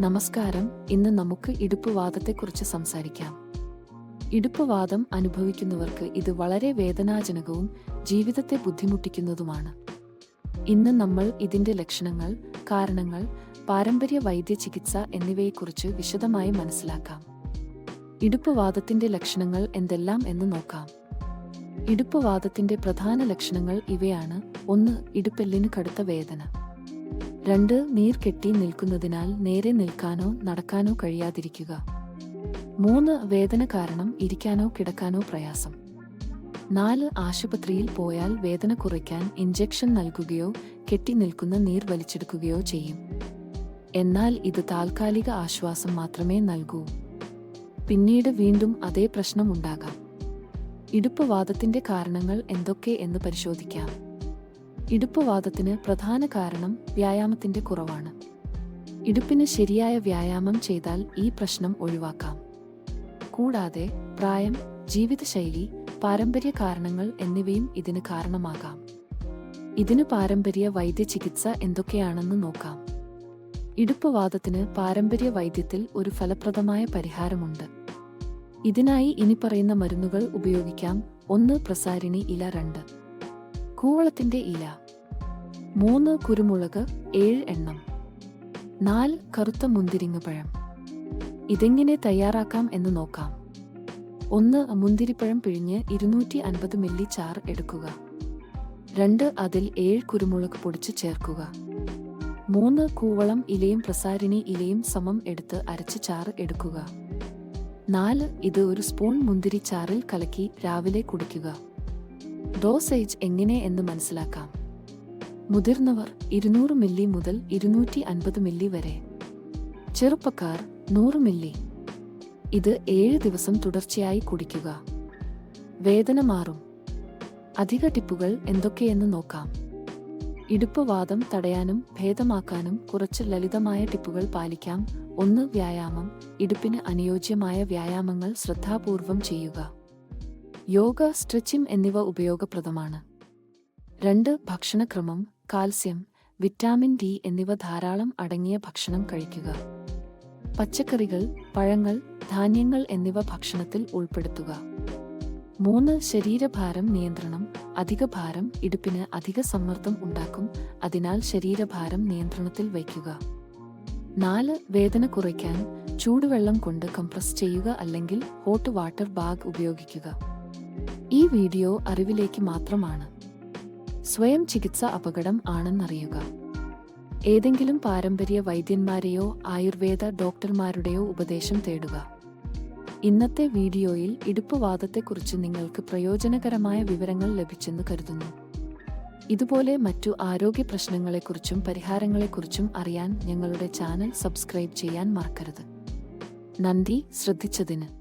നമസ്കാരം. ഇന്ന് നമുക്ക് ഇടുപ്പുവാദത്തെക്കുറിച്ച് സംസാരിക്കാം. ഇടുപ്പുവാദം അനുഭവിക്കുന്നവർക്ക് ഇത് വളരെ വേദനാജനകവും ജീവിതത്തെ ബുദ്ധിമുട്ടിക്കുന്നതുമാണ്. ഇന്ന് നമ്മൾ ഇതിന്റെ ലക്ഷണങ്ങൾ കാരണങ്ങൾ പാരമ്പര്യ വൈദ്യ ചികിത്സ എന്നിവയെക്കുറിച്ച് വിശദമായി മനസ്സിലാക്കാം. ഇടുപ്പുവാദത്തിന്റെ ലക്ഷണങ്ങൾ എന്തെല്ലാം എന്ന് നോക്കാം. ഇടുപ്പുവാദത്തിന്റെ പ്രധാന ലക്ഷണങ്ങൾ ഇവയാണ്. ഒന്ന് ഇടുപ്പെല്ലിന് കടുത്ത വേദന. രണ്ട് നീർ കെട്ടി നിൽക്കുന്നതിനാൽ നേരെ നിൽക്കാനോ നടക്കാനോ കഴിയാതിരിക്കുക. മൂന്ന് വേദന കാരണം ഇരിക്കാനോ കിടക്കാനോ പ്രയാസം. നാല് ആശുപത്രിയിൽ പോയാൽ വേദന കുറയ്ക്കാൻ ഇഞ്ചക്ഷൻ നൽകുകയോ കെട്ടി നിൽക്കുന്ന നീർ വലിച്ചെടുക്കുകയോ ചെയ്യും. എന്നാൽ ഇത് താൽക്കാലിക ആശ്വാസം മാത്രമേ നൽകൂ. പിന്നീട് വീണ്ടും അതേ പ്രശ്നം ഇടുപ്പ് വാദത്തിന്റെ കാരണങ്ങൾ എന്തൊക്കെ എന്ന് പരിശോധിക്കാം. ഇടുപ്പുവാദത്തിന് പ്രധാന കാരണം വ്യായാമത്തിന്റെ കുറവാണ്. ഇടുപ്പിന് ശരിയായ വ്യായാമം ചെയ്താൽ ഈ പ്രശ്നം ഒഴിവാക്കാം. കൂടാതെ പ്രായം ജീവിതശൈലി പാരമ്പര്യ കാരണങ്ങൾ എന്നിവയും ഇതിന് കാരണമാകാം. ഇതിന് പാരമ്പര്യ വൈദ്യചികിത്സ എന്തൊക്കെയാണെന്ന് നോക്കാം. ഇടുപ്പുവാദത്തിന് പാരമ്പര്യ വൈദ്യത്തിൽ ഒരു ഫലപ്രദമായ പരിഹാരമുണ്ട്. ഇതിനായി ഇനി പറയുന്ന മരുന്നുകൾ ഉപയോഗിക്കാം. ഒന്ന് പ്രസാരിണി ഇല രണ്ട്. കൂവളത്തിന്റെ ഇല. മൂന്ന് കുരുമുളക് ഏഴ് എണ്ണം. നാല് കറുത്ത മുന്തിരിങ്ങ പഴം. ഇതെങ്ങനെ തയ്യാറാക്കാം എന്ന് നോക്കാം. ഒന്ന് മുന്തിരിപ്പഴം പിഴിഞ്ഞ് ഇരുന്നൂറ്റി അൻപത് മില്ലി ചാർ എടുക്കുക. രണ്ട് അതിൽ ഏഴ് കുരുമുളക് പൊടിച്ച് ചേർക്കുക. മൂന്ന് കൂവളം ഇലയും പ്രസാരിണി ഇലയും സമം എടുത്ത് അരച്ച് ചാറ് എടുക്കുക. നാല് ഇത് ഒരു സ്പൂൺ മുന്തിരി ചാറിൽ കലക്കി രാവിലെ കുടിക്കുക. ഡോസേജ് എങ്ങനെ എന്ന് മനസ്സിലാക്കാം. മുതിർന്നവർ ഇരുന്നൂറ് മില്ലി മുതൽ ഇരുന്നൂറ്റി അൻപത് മില്ലി വരെ. ചെറുപ്പക്കാർ നൂറ് മില്ലി. ഇത് ഏഴ് ദിവസം തുടർച്ചയായി കുടിക്കുക. വേദന മാറും. അധിക ടിപ്പുകൾ എന്തൊക്കെയെന്ന് നോക്കാം. ഇടുപ്പുവാദം തടയാനും ഭേദമാക്കാനും കുറച്ച് ലളിതമായ ടിപ്പുകൾ പാലിക്കാം. ഒന്ന് വ്യായാമം. ഇടുപ്പിന് അനുയോജ്യമായ വ്യായാമങ്ങൾ ശ്രദ്ധാപൂർവം ചെയ്യുക. യോഗ സ്ട്രെച്ചിംഗ് എന്നിവ ഉപയോഗപ്രദമാണ്. രണ്ട് ഭക്ഷണക്രമം കാൽസ്യം വിറ്റാമിൻ ഡി എന്നിവ ധാരാളം അടങ്ങിയ ഭക്ഷണം കഴിക്കുക. പച്ചക്കറികൾ പഴങ്ങൾ ധാന്യങ്ങൾ എന്നിവ ഭക്ഷണത്തിൽ ഉൾപ്പെടുത്തുക. മൂന്ന് ശരീരഭാരം നിയന്ത്രണം അധിക ഭാരം ഇടുപ്പിന് അധിക സമ്മർദ്ദം ഉണ്ടാക്കും അതിനാൽ ശരീരഭാരം നിയന്ത്രണത്തിൽ വയ്ക്കുക. നാല് വേദന കുറയ്ക്കാൻ ചൂടുവെള്ളം കൊണ്ട് കംപ്രസ് ചെയ്യുക അല്ലെങ്കിൽ ഹോട്ട് വാട്ടർ ബാഗ് ഉപയോഗിക്കുക. ഈ വീഡിയോ അറിവിലേക്ക് മാത്രമാണ്. സ്വയം ചികിത്സ അപകടം ആണെന്നറിയുക. ഏതെങ്കിലും പാരമ്പര്യ വൈദ്യന്മാരെയോ ആയുർവേദ ഡോക്ടർമാരുടെയോ ഉപദേശം തേടുക. ഇന്നത്തെ വീഡിയോയിൽ ഇടുപ്പുവാദത്തെക്കുറിച്ച് നിങ്ങൾക്ക് പ്രയോജനകരമായ വിവരങ്ങൾ ലഭിച്ചെന്ന് കരുതുന്നു. ഇതുപോലെ മറ്റു ആരോഗ്യ പ്രശ്നങ്ങളെക്കുറിച്ചും പരിഹാരങ്ങളെക്കുറിച്ചും അറിയാൻ ഞങ്ങളുടെ ചാനൽ സബ്സ്ക്രൈബ് ചെയ്യാൻ മറക്കരുത്. നന്ദി ശ്രദ്ധിച്ചതിന്.